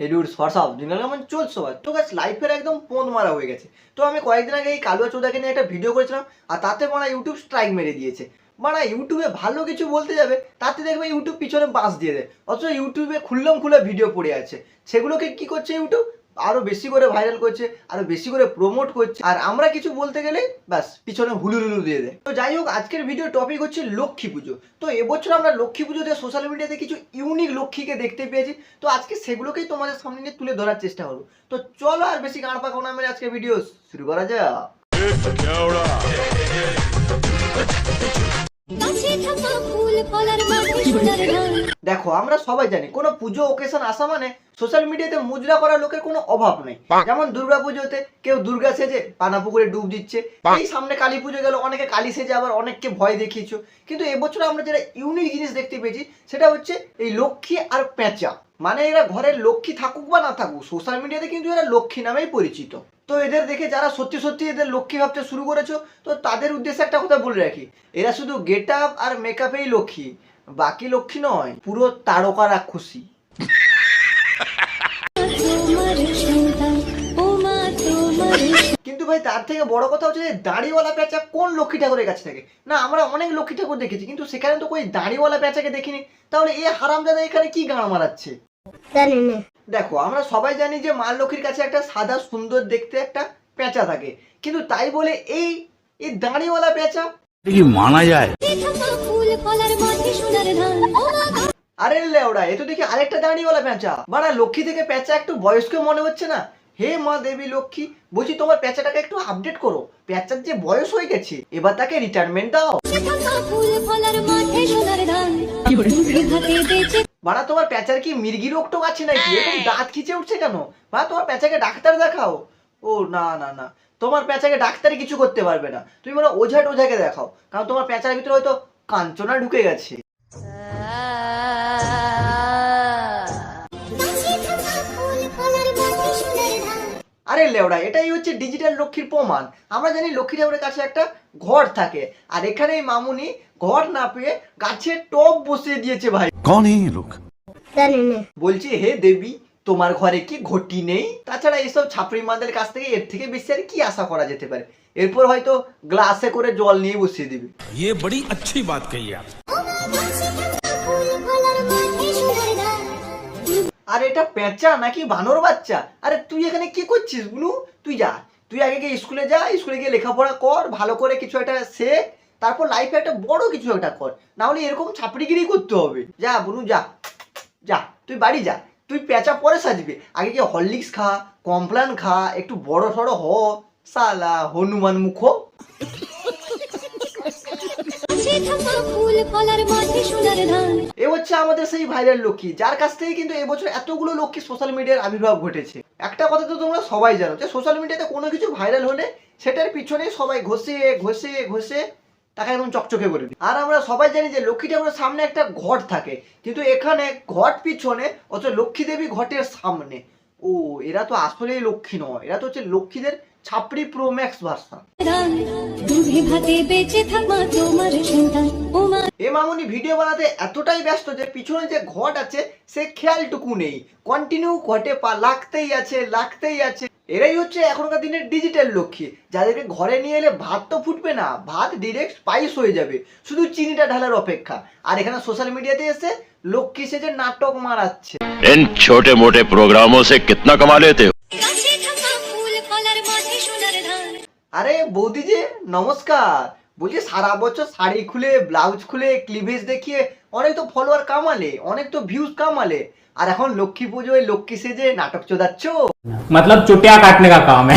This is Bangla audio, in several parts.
হেডুর সরসাব দিনাল কেমন চলছে সবার তো গাছ লাইফের একদম পোঁদ মারা হয়ে গেছে। তো আমি কয়েকদিন আগে এই কালুয়া চৌদাকে নিয়ে একটা ভিডিও করেছিলাম, আর তাতে মারা ইউটিউব স্ট্রাইক মেরে দিয়েছে। মারা ইউটিউবে ভালো কিছু বলতে যাবে, তাতে দেখবে ইউটিউব পিছনে বাঁশ দিয়ে দেয়। অথচ ইউটিউবে খুললাম খুলে ভিডিও পড়ে আছে। সেগুলোকে কি করছে ইউটিউব আরও বেশি করে ভাইরাল করছে আরও বেশি করে প্রমোট করছে আর আমরা কিছু বলতে গেলে ব্যাস পিছনে হুলুলুলু দিয়ে দেয়। তো যাই হোক আজকের ভিডিও টপিক হচ্ছে লক্ষ্মী পুজো। তো এবছর আমরা লক্ষ্মী পুজোতে সোশ্যাল মিডিয়াতে কিছু ইউনিক লক্ষ্মীকে দেখতে পেয়েছি। তো আজকে সেগুলোকেই তোমাদের সামনে নিয়ে তুলে ধরার চেষ্টা করব। তো চলো আর বেশি গাঁড় পাকানো মেরে আজকে ভিডিও শুরু করা যাক। দেখো আমরা সবাই জানি কোনো পুজো ওকেশন আসা মানে সোশ্যাল মিডিয়াতে মুজরা করা লোকের কোনো অভাব নেই। যেমন দুর্গা পুজোতে কেউ দুর্গা সেজে পানা পুকুরে ডুব দিচ্ছে। এই সামনে কালী পুজো গেল অনেকে কালী সেজে আবার অনেককে ভয় দেখিয়েছো। কিন্তু এবছর আমরা যেটা ইউনিক জিনিস দেখতে পেয়েছি সেটা হচ্ছে এই লক্ষ্মী আর পেঁচা। মানে এরা ঘরের লক্ষ্মী থাকুক বা না থাকুক সোশ্যাল মিডিয়াতে কিন্তু এরা লক্ষ্মী নামেই পরিচিত। তো এদের দেখে যারা সত্যি সত্যি এদের লক্ষ্মী ভাবতে শুরু করেছ তো তাদের উদ্দেশ্যে একটা কথা বলে রাখি। এরা শুধু গেট আপ আর মেকআপেই লক্ষ্মী বাকি লক্ষ্মী নয় পুরো তারকা রাক্ষসী। কিন্তু ভাই তার থেকে বড় কথা হচ্ছে যে দাড়িওয়ালা পেঁচা কোন লক্ষ্মী ঠাকুরের কাছে থাকে? না আমরা অনেক লক্ষ্মী ঠাকুর দেখেছি কিন্তু সেখানে তো কই দাড়িওয়ালা পেঁচাকে দেখিনি। তাহলে এ হারামজাদা এখানে কি গান মারাচ্ছে? জানি না। দেখো আমরা সবাই জানি যে মা লক্ষ্মীর কাছে একটা সাদা সুন্দর দেখতে একটা পেঁচা থাকে। কিন্তু তাই বলে এই এই দাড়িওয়ালা পেঁচা মানা যায়? আরে লেওড়া এ তো দেখি আরেকটা দাঁড়িয়েওয়ালা পেঁচা বাড়া, লক্ষ্মী থেকে পেঁচা একটু বয়স্ক মনে হচ্ছে না? হে মা দেবী লক্ষ্মী, বলছি তোমার পেঁচাটাকে একটু আপডেট করো। পেঁচার যে বয়স হয়ে গেছে, এবার তাকে রিটায়ারমেন্ট দাও। বাড়া, তোমার পেঁচার কি মির্গি রোগ টোক আছে নাকি? দাঁত খিচে উঠছে কেন? বা তোমার পেঁচাকে ডাক্তার দেখাও। ও, না না না। তোমার পেঁচাকে ডাক্তারই কিছু করতে পারবে না। তুমি মানে ওঝা টোঝাকে দেখাও। কারণ তোমার পেঁচার ভিতরে হয়তো কাঞ্চনা ঢুকে গেছে। লেওড়া এটাই হচ্ছে ডিজিটাল লক্ষ্মীর প্রমাণ আমরা জানি লক্ষ্মী ঠাকুরের কাছে একটা ঘর থাকে আর এখানে এই মামুনি ঘর না পেয়ে গাছের টপ বসিয়ে দিয়েছে ভাই कौन है ये लोग জানি না বলছি হে দেবী তোমার ঘরে কি ঘটি নেই তাছাড়া এইসব ছাপড়ি মাদের কাছ থেকে এর থেকে বেশি আর কি আশা করা যেতে পারে এরপর হয়তো গ্লাসে করে জল নিয়ে বসিয়ে দিবে ये बड़ी अच्छी बात कही आप আর এটা পেঁচা নাকি বানর বাচ্চা? আরে তুই এখানে কি করছিস বুনু তুই যা। তুই আগে গিয়ে স্কুলে যা, স্কুলে গিয়ে লেখাপড়া কর, ভালো করে কিছু একটা শেখ, তারপর লাইফে একটা বড় কিছু একটা কর। না হলে এরকম ছাপড়িগিরি করতে হবে। যা বুনু যা। যা, তুই বাড়ি যা। তুই পেঁচা পরে সাজবি। আগে গিয়ে হরলিক্স খা কমপ্লান খা, একটু বড় সড়ো হ সালা হনুমান মুখ। কাছে থাকা ফুল ফলার মাঝে সোনার ধান। এ হচ্ছে আমাদের সেই ভাইরাল লক্ষ্মী যার কাছ থেকে কিন্তু এবছর এতগুলো লক্ষ্মী সোশ্যাল মিডিয়ার আবির্ভাব ঘটেছে। একটা কথা তো তোমরা সবাই জানো যে সোশ্যাল মিডিয়াতে কোনো কিছু ভাইরাল হলে সেটার পিছনে সবাই ঘষে ঘষে ঘষে তাকে একদম চকচকে করে দিই আর আমরা সবাই জানি যে লক্ষ্মী ঠাকুরের সামনে একটা ঘট থাকে কিন্তু এখানে ঘট পিছনে অথচ লক্ষ্মী দেবী ঘটের সামনে। ও এরা তো আসলেই লক্ষ্মী নয় এরা তো হচ্ছে লক্ষ্মীদের ছাপড়ি প্রো ম্যাক্স ভার্সন ভাতে বেঁচে থাকা তোমার মা এ মামুনি ভিডিও বানাতে এতটাই ব্যস্ত যে পিছনে যে ঘট আছে সে খেয়ালটুকু নেই কন্টিনিউ ঘটে পা লাগতেই আছে লাগতেই আছে এরাই হচ্ছে এখনকার দিনের ডিজিটাল লক্ষ্মী যাদেরকে ঘরে নিয়ে এলে ভাত তো ফুটবে না ভাত ডিরেক্ট স্পাইস হয়ে যাবে শুধু চিনিটা ঢালার অপেক্ষা আর এখানে সোশ্যাল মিডিয়াতে এসে লক্ষ্মী সেজে নাটক মারাচ্ছে इन छोटे मोटे प्रोग्रामों से कितना कमा लेते हो কাছে থাকা ফুল ফলার মাঝে সোনার ধান আরে বৌদি যে নমস্কার বলছি সারা বছর শাড়ি খুলে ব্লাউজ খুলে ক্লিভেজ দেখিয়ে অনেক তো ফলোয়ার কামালে অনেক তো ভিউজ কামালে। আর এখন লক্ষ্মী পুজোয় লক্ষ্মী সেজে নাটক চোদাচ্ছ। মতলব চটিয়া কাটনে কা কাম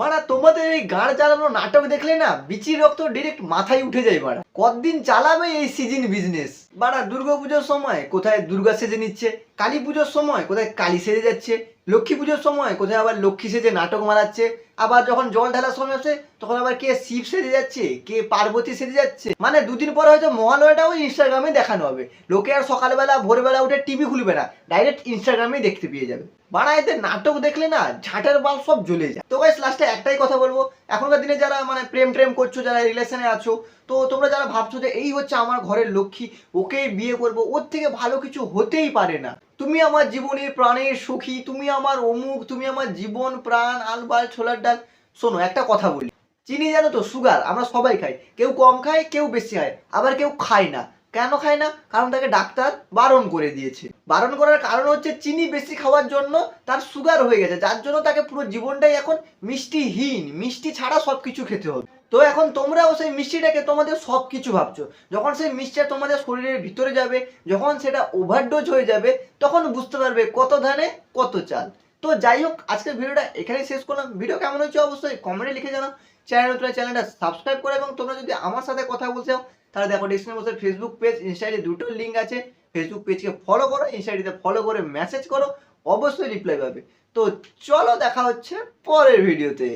মানা তোমাদের এই গাঁড় চালানো নাটক দেখলে না বিচি রক্ত ডিরেক্ট মাথায় উঠে যায় বাড়া কতদিন চালাবে এই সিজন বিজনেস বাড়া দুর্গাপুজোর সময় কোথায় দুর্গা সেজে নিচ্ছে? কালী পুজোর সময় কোথায় কালী সেজে যাচ্ছে? লক্ষ্মী পুজোর সময় কোথায় আবার লক্ষ্মী সেজে নাটক মারাচ্ছে? আবার যখন জল ঢালার সময় আসে, তখন আবার কে শিব সেজে যাচ্ছে, কে পার্বতী সেজে যাচ্ছে। মানে দুদিন পরে হয়তো মহালয়াটাও ইনস্টাগ্রামে দেখানো হবে। লোকে আর সকালবেলা, ভোরবেলা উঠে টিভি খুলবে না। ডাইরেক্ট ইনস্টাগ্রামেই দেখতে পেয়ে যাবে। বাড়া এদের নাটক দেখলে না, ঝাঁটের বাল সব জ্বলে যায়। তো গাইস লাস্টে একটাই কথা বলব। এখনকার দিনে যারা মানে প্রেম প্রেম করছ, যারা রিলেশনে আছো, তো তোমরা যারা ভাবছ যে এই হচ্ছে আমার ঘরের লক্ষ্মী ওকেই বিয়ে করব, ওর থেকে ভালো কিছু হতেই পারে না। তুমি আমার জীবনের প্রাণের সুখী, তুমি আমার অমুক, তুমি আমার জীবন, প্রাণ, আলবাল, ছোলার ডাল শোনো, একটা কথা বলি। চিনি জানো তো সুগার আমরা সবাই খাই। কেউ কম খায়, কেউ বেশি খায়। আবার কেউ খায় না। কেন খায় না? কারণ তাকে ডাক্তার বারণ করে দিয়েছে। বারণ করার কারণ হচ্ছে চিনি বেশি খাওয়ার জন্য তার সুগার হয়ে গেছে। যার জন্য তাকে পুরো জীবনটাই এখন মিষ্টিহীন। মিষ্টি ছাড়া সব কিছু খেতে হবে। তো এখন তোমরাও সেই মিষ্টিটাকে তোমাদের সব কিছু ভাবছ। যখন সেই মিষ্টিটা তোমাদের শরীরের ভিতরে যাবে, যখন সেটা ওভারডোজ হয়ে যাবে, তখন বুঝতে পারবে কত ধানে কত চাল। তো যাই হোক আজকের ভিডিওটা এখানেই শেষ করলাম। ভিডিও কেমন হয়েছে অবশ্যই কমেন্টে লিখে জানাও। চ্যানেল নতুন চ্যানেলটা সাবস্ক্রাইব করে এবং তোমরা যদি আমার সাথে কথা বলতে চাও, তাহলে দেখো ডিসক্রিপশন ফেসবুক পেজ ইনস্টাগ্রামে দুটো লিঙ্ক আছে। ফেসবুক পেজকে ফলো করো ইনস্টাগ্রামে ফলো করে মেসেজ করো, অবশ্যই রিপ্লাই পাবে। তো চলো দেখা হচ্ছে পরের ভিডিওতে।